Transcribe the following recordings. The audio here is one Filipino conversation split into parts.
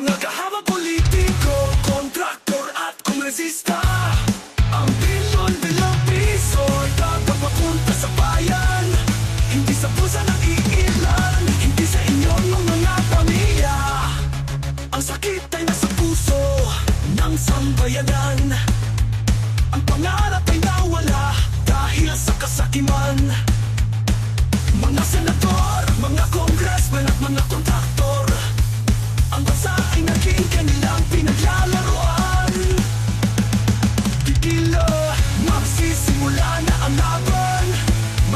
Mga kahabang politiko, kontraktor at kongresista Ang bilyon bilang piso dapat mapunta sa bayan Hindi sa pusa ng iilan, hindi sa inyong mga pamilya Ang sakit puso ng sambayanan Ang pangalan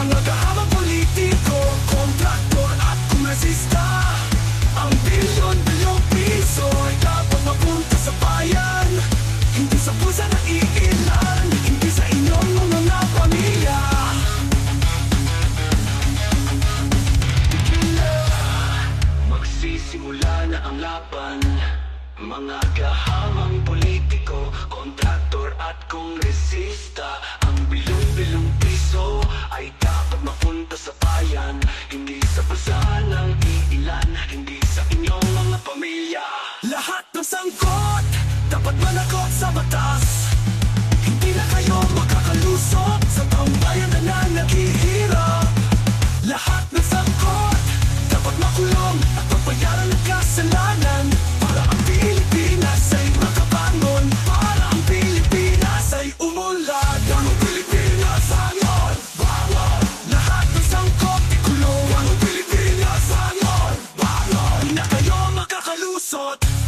Mga gahamang politiko, kontraktor at kongresista Ang bilyon-bilyong piso ay dapat mapunta sa bayan Hindi sa pusa ng iilan, hindi sa inyong mga pamilya Titila, magsisimula na ang laban mga gahamang politiko, kontraktor at kongresista Ang bilong-bilong piso ay dapat mapunta sa bayan. Hindi sa pasa ng iilan, hindi sa inyong mga pamilya. Lahat ng sangkot, dapat manakot sa batas. Hindi na kayo makakalusot sort